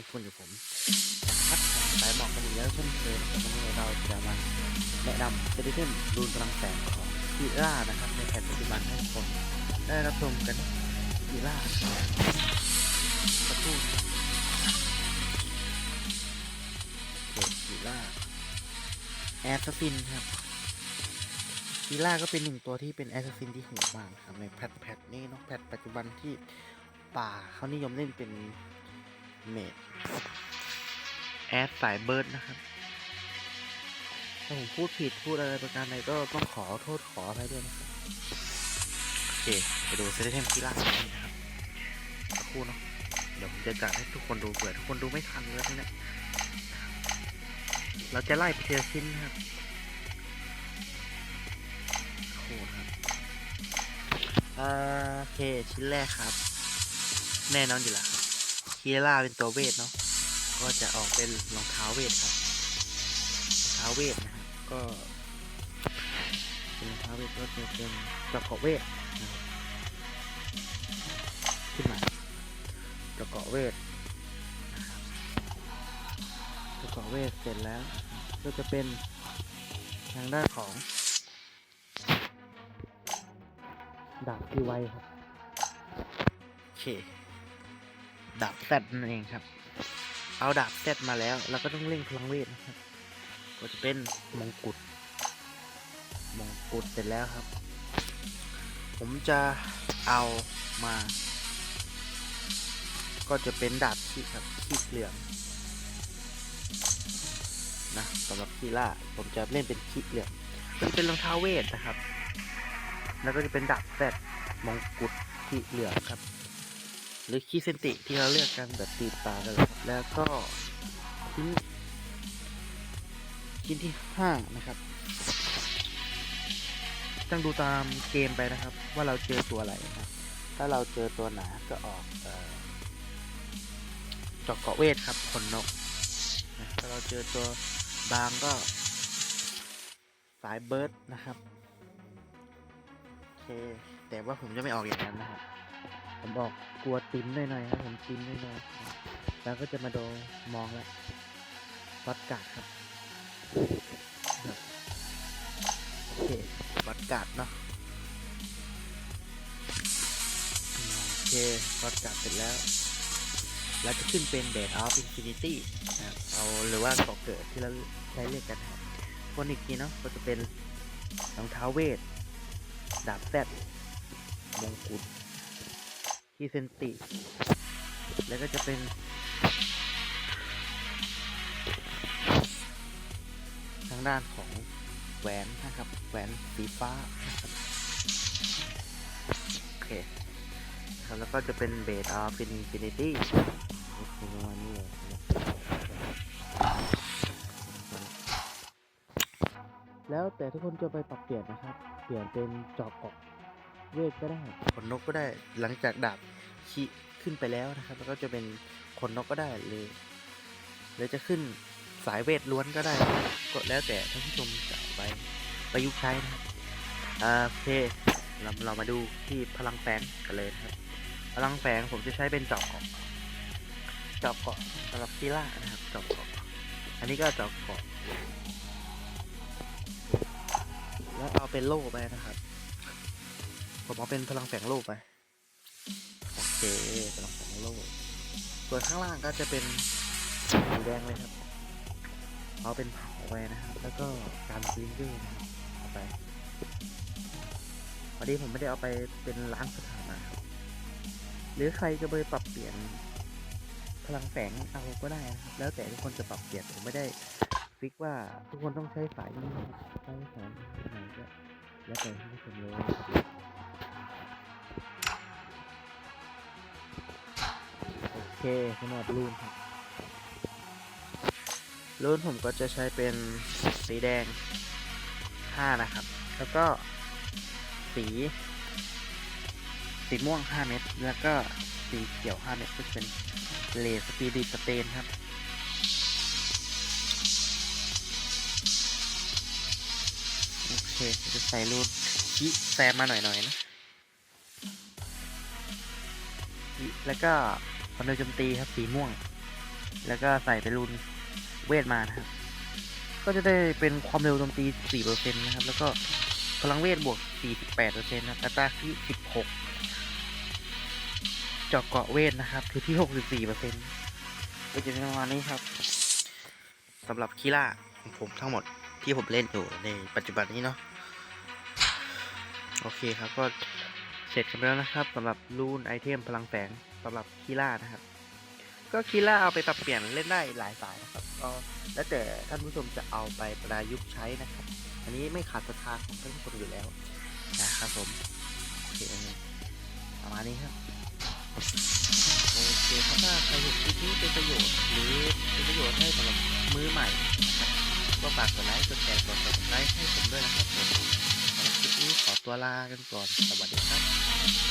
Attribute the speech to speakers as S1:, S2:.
S1: นี้คุณอยู่ผมพัดสายหมอกกันอีกแล้วเช่นเคยนวันนี้เราจะมาแนะนำเซติเทนรูนพลังแสงของพีร่านะครับ ในแผ่นปัจจุบันให้คนได้รับชมกันพีร่าสักครู่เด็กพีร่าแอสซินครับพีร่าก็เป็นหนึ่งตัวที่เป็นแอสซินที่โหดมากครับในแพทแพทนี้เนาะแพทปัจจุบันที่ป่าเขานิยมเล่นเป็น เมดแอดสายเบิร์ดนะครับถ้าผมพูดผิดพูดอะไรประการใดก็ต้องขอโทษขออภัยด้วยนะครับโอเคไปดูเซตเทมกีฬากันนะครับสักครู่เนาะเดี๋ยวผมจะจัดให้ทุกคนดูเผื่อทุกคนดูไม่ทันเลยทีเนี้ยเราจะไล่ไปทีละชิ้นนะครับสักครู่นะครับอ่าโอเคชิ้นแรกครับ แน่นอนอยู่แล้ว คีล่าเป็นตัวเวทเนาะก็จะออกเป็นรองเท้าเวทครับเท้าเวทนะครับก็เป็นรองเท้าเวทก็จะเป็นกระเกาะเวทนะครับขึ้นมากระเกาะเวทนะครับกระเกาะเวทเสร็จแล้วนะครับก็จะเป็นทางด้านของดาบที่ไวครับโอเค ดาบแซดนั่นเองครับ เอาดาบแซดมาแล้ว เราก็ต้องเร่งพลังเวทนะครับ ก็จะเป็นมงกุฎมงกุฎเสร็จแล้วครับ ผมจะเอามา ก็จะเป็นดาบที่ครับที่เหลืองนะสำหรับคีล่าผมจะเล่นเป็นคีเหลืองก็จะเป็นรองเท้าเวทนะครับ แล้วก็จะเป็นดาบแฟดมงกุฎที่เหลืองครับ หรือคีเซนติที่เราเลือกกันแบบตีตากันเลยครับแล้วก็ทิ้งชิ้นที่ห้านะครับต้องดูตามเกมไปนะครับ ว่าเราเจอตัวอะไรนะครับ ถ้าเราเจอตัวหนาก็ออกเจอกเกาะเวทครับขนนกนะถ้าเราเจอตัวบางก็สายเบิร์ดนะครับโอเคแต่ว่าผมจะไม่ออกอย่างนั้นนะครับ ผมออกกลัวติ้มหน่อยๆครับผมติ้มหน่อยๆแล้วก็จะมาโดนมองแล้ววัดกาดครับโอเควัดกาดเนาะโอเควัดกาดเสร็จแล้วเราจะขึ้นเป็น Bed of Infinity นะครับเอาหรือว่าเกาะเกิดที่เราใช้เรียกกันครับคนอีกทีเนาะก็จะเป็นรองเท้าเวท ดาบแซดมงกุฎ คีเซนติ แล้วก็จะเป็นทางด้านของแหวนนะครับ แหวนสีฟ้าโอเคครับแล้วก็จะเป็นเบสออฟฟินิฟินิตี้ประมาณนี้เลยแล้วแต่ทุกคนจะไปปรับเปลี่ยนนะครับ เปลี่ยนเป็นจอกเก เวทก็ได้ขนนกก็ได้หลังจากดาบขีขึ้นไปแล้วนะครับ แล้วก็จะเป็นขนนกก็ได้เลยหรือจะขึ้นสายเวทล้วนก็ได้ ก็แล้วแต่ท่านผู้ชมจะไปประยุกต์ใช้นะครับโอเคเราเรามาดูที่พลังแฝงกันเลยครับ พลังแฝงผมจะใช้เป็นจอกเกาะจอกเกาะสำหรับคีล่านะครับจอกเกาะอันนี้ก็จอกเกาะแล้วเอาเป็นโล่ไปนะครับ ผมเอาเป็นพลังแฝงโล่ไป โอเคพลังแฝงโล่ส่วนข้างล่างก็จะเป็นสีแดงเลยครับ เอาเป็นเผาไปนะครับ แล้วก็การซีนด้วยนะครับเอาไปวันนี้ผมไม่ได้เอาไปเป็นล้างสถานะหรือใครจะไปปรับเปลี่ยนพลังแฝงเอาก็ได้นะครับ แล้วแต่ทุกคนจะปรับเปลี่ยนผมไม่ได้ฟิกว่าทุกคนต้องใช้สายนี้นใช้สายไหนก็แล้วแต่ท่านเลย เคสำหรับรูนครับรุ่นผมก็จะใช้เป็นสีแดง 5 นะครับ แล้วก็สี สีม่วง 5 เม็ด แล้วก็สีเขียว 5 เม็ดก็จะเป็นเลสปีดิสเตนครับ โอเค จะใส่รูนชิแซมมาหน่อยๆนะแล้วก็ ความเร็วโจมตีครับสีม่วง แล้วก็ใส่เป็นรูนเวทมานะครับ ก็จะได้เป็นความเร็วโจมตี 4%นะครับ แล้วก็พลังเวทบวก 48%นะครับอัตราที่ 16เจาะเกาะเวทนะครับคือที่ 64%ก็จะเป็นประมาณนี้ครับสำหรับคีล่าของผมทั้งหมดที่ผมเล่นอยู่ในปัจจุบันนี้เนาะโอเคครับก็ เสร็จกันไปแล้วนะครับสำหรับรูนไอเทมพลังแสงสำหรับคีล่านะครับ ก็คีล่าเอาไปปรับเปลี่ยนเล่นได้หลายสายนะครับก็แล้วแต่ท่านผู้ชมจะเอาไปประยุกต์ใช้นะครับ อันนี้ไม่ขาดศรัทธาของท่านผู้ชมอยู่แล้วนะครับผมโอเคประมาณนี้ครับโอเคครับถ้าใครเห็นคลิปนี้เป็นประโยชน์ หรือเป็นประโยชน์ให้สำหรับมือใหม่นะครับก็ฝากกดไลค์กดแชร์กด subscribe ให้ผมด้วยนะครับผม นี้ขอตัวลากันก่อน สวัสดีครับ